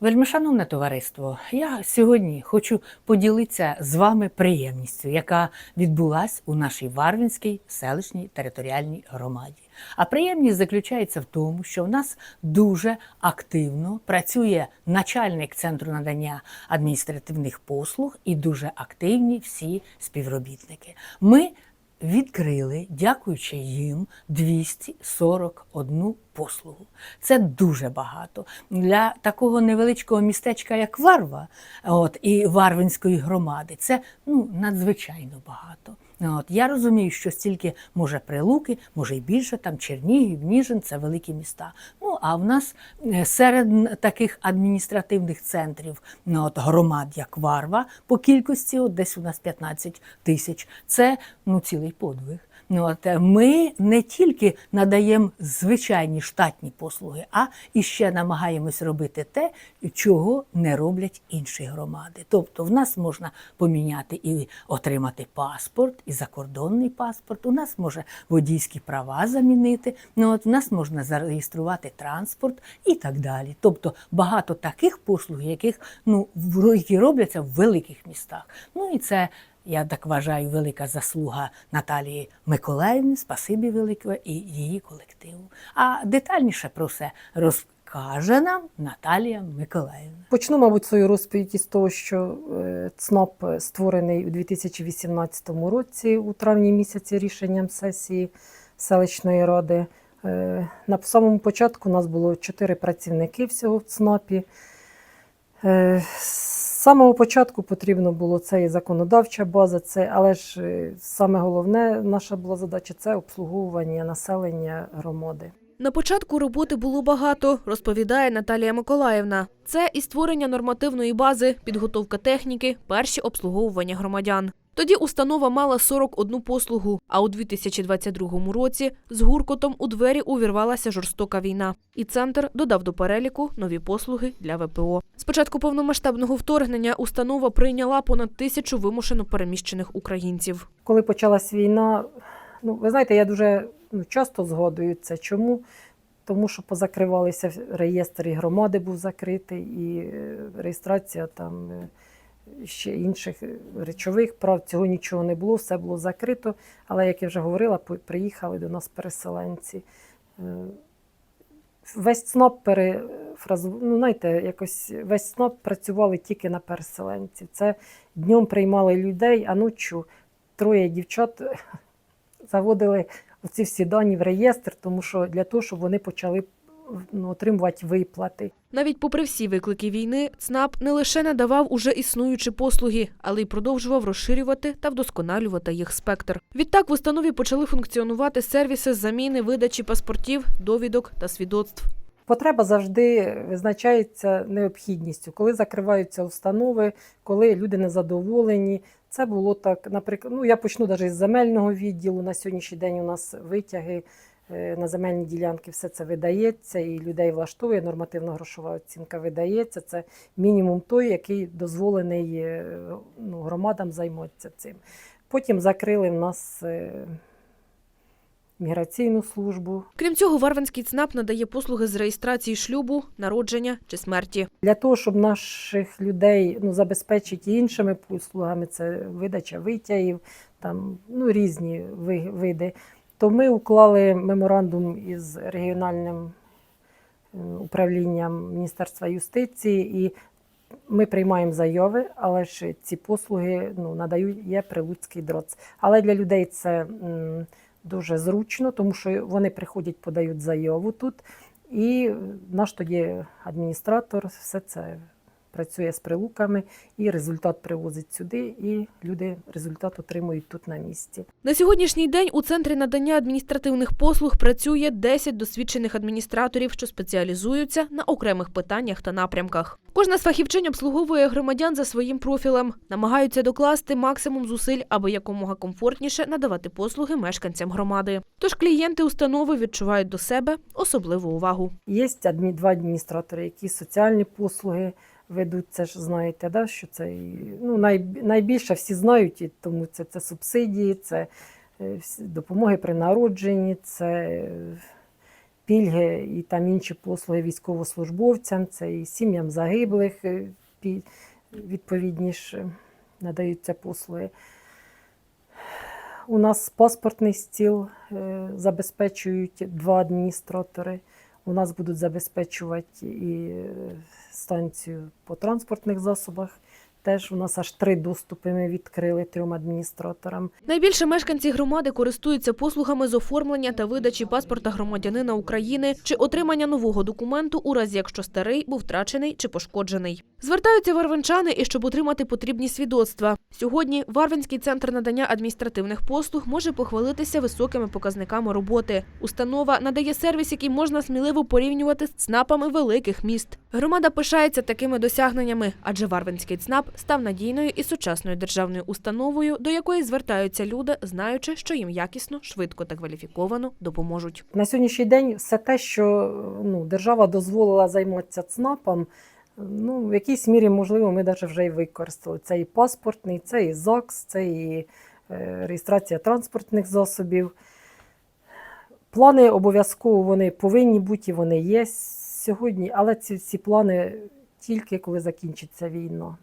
Вельмишановне товариство, я сьогодні хочу поділитися з вами приємністю, яка відбулась у нашій Варвінській селищній територіальній громаді. А приємність заключається в тому, що в нас дуже активно працює начальник центру надання адміністративних послуг і дуже активні всі співробітники. Ми відкрили, дякуючи їм, 241 послугу. Це дуже багато. Для такого невеличкого містечка, як Варва, от, і Варвинської громади, це ну, надзвичайно багато. От, я розумію, що стільки може Прилуки, може й більше, там Чернігів, Ніжин це великі міста. Ну а в нас е, серед таких адміністративних центрів ну, от, громад, як Варва, по кількості, от десь у нас 15 тисяч. Це ну, цілий подвиг. Ну, от, е, ми не тільки надаємо звичайні штатні послуги, а і ще намагаємось робити те, чого не роблять інші громади. Тобто в нас можна поміняти і отримати паспорт, і закордонний паспорт. У нас може водійські права замінити. Ну, от, в нас можна зареєструвати транспорт і так далі. Тобто багато таких послуг, яких ну, які робляться в великих містах. Ну і це я так вважаю, велика заслуга Наталії Миколаївни, спасибі великого і її колективу. А детальніше про все розкаже нам Наталія Миколаївна. Почну, мабуть, свою розповідь із того, що е, ЦНАП створений у 2018 році, у травні місяці, рішенням сесії селищної ради. Е, На самому початку у нас було чотири працівники всього в ЦНАПі. Самого початку потрібно було це і законодавча база, це, але ж е, саме головне наша була задача це обслуговування населення громади. На початку роботи було багато, розповідає Наталія Миколаївна. Це і створення нормативної бази, підготовка техніки, перші обслуговування громадян. Тоді установа мала 41 послугу, а у 2022 році з гуркотом у двері увірвалася жорстока війна. І центр додав до переліку нові послуги для ВПО. З початку повномасштабного вторгнення установа прийняла понад тисячу вимушено переміщених українців. коли почалась війна, ну ви знаєте, я дуже ну, часто згадую це. Чому? Тому що позакривалися реєстр і громади був закритий, і е, реєстрація там е, ще інших е, речових прав. Цього нічого не було, все було закрито. Але, як я вже говорила, приїхали до нас переселенці. Е, Весь ЦНАП перефразу, ну знаєте, якось весь ЦНАП працювали тільки на переселенців. Це днем приймали людей, а ночі троє дівчат заводили ці всі дані в реєстр, тому що для того, щоб вони почали ну, отримувати виплати. Навіть попри всі виклики війни, ЦНАП не лише надавав уже існуючі послуги, але й продовжував розширювати та вдосконалювати їх спектр. Відтак в установі почали функціонувати сервіси з заміни видачі паспортів, довідок та свідоцтв. Потреба завжди визначається необхідністю, коли закриваються установи, коли люди незадоволені. Це було так, наприклад, ну я почну навіть з земельного відділу. На сьогоднішній день у нас витяги на земельні ділянки, все це видається, і людей влаштовує. Нормативно-грошова оцінка видається. Це мінімум той, який дозволений е, ну, громадам займатися цим. Потім закрили в нас е, міграційну службу. Крім цього, Варвинський ЦНАП надає послуги з реєстрації шлюбу, народження чи смерті. Для того, щоб наших людей ну, забезпечити іншими послугами, це видача витягів, там ну, різні ви- види, то ми уклали меморандум із регіональним е, управлінням Міністерства юстиції, і ми приймаємо заяви, але ж ці послуги ну, надають є прилуцький ДРОЦ. Але для людей це дуже зручно, тому що вони приходять, подають заяву тут. І наш тоді адміністратор все це працює з прилуками, і результат привозить сюди, і люди результат отримують тут на місці. На сьогоднішній день у центрі надання адміністративних послуг працює 10 досвідчених адміністраторів, що спеціалізуються на окремих питаннях та напрямках. Кожна з фахівчинь обслуговує громадян за своїм профілем, намагаються докласти максимум зусиль, аби якомога комфортніше надавати послуги мешканцям громади. Тож клієнти установи відчувають до себе особливу увагу. Є адмі, два адміністратори, які соціальні послуги ведуть. Це ж знаєте, да, що це ну, най, найбільше всі знають, і тому це, це субсидії, це е, допомоги при народженні, це е, пільги і там інші послуги військовослужбовцям, це і сім'ям загиблих, е, пі- відповідні ж е, надаються послуги. У нас паспортний стіл забезпечують два адміністратори. У нас будуть забезпечувати і е, станцію по транспортних засобах. Теж у нас аж три доступи ми відкрили трьом адміністраторам. Найбільше мешканці громади користуються послугами з оформлення та видачі паспорта громадянина України чи отримання нового документу у разі, якщо старий був втрачений чи пошкоджений. Звертаються варвинчани і щоб отримати потрібні свідоцтва. Сьогодні Варвинський центр надання адміністративних послуг може похвалитися високими показниками роботи. Установа надає сервіс, який можна сміливо порівнювати з ЦНАПами великих міст. Громада пишається такими досягненнями, адже Варвинський ЦНАП став надійною і сучасною державною установою, до якої звертаються люди, знаючи, що їм якісно, швидко та кваліфіковано допоможуть. На сьогоднішній день все те, що ну, держава дозволила займатися ЦНАПом, ну, в якійсь мірі, можливо, ми навіть вже і використали. Це і паспортний, це і ЗАГС, це і е, реєстрація транспортних засобів. Плани обов'язково вони повинні бути, вони є сьогодні, але ці, ці плани тільки коли закінчиться війна.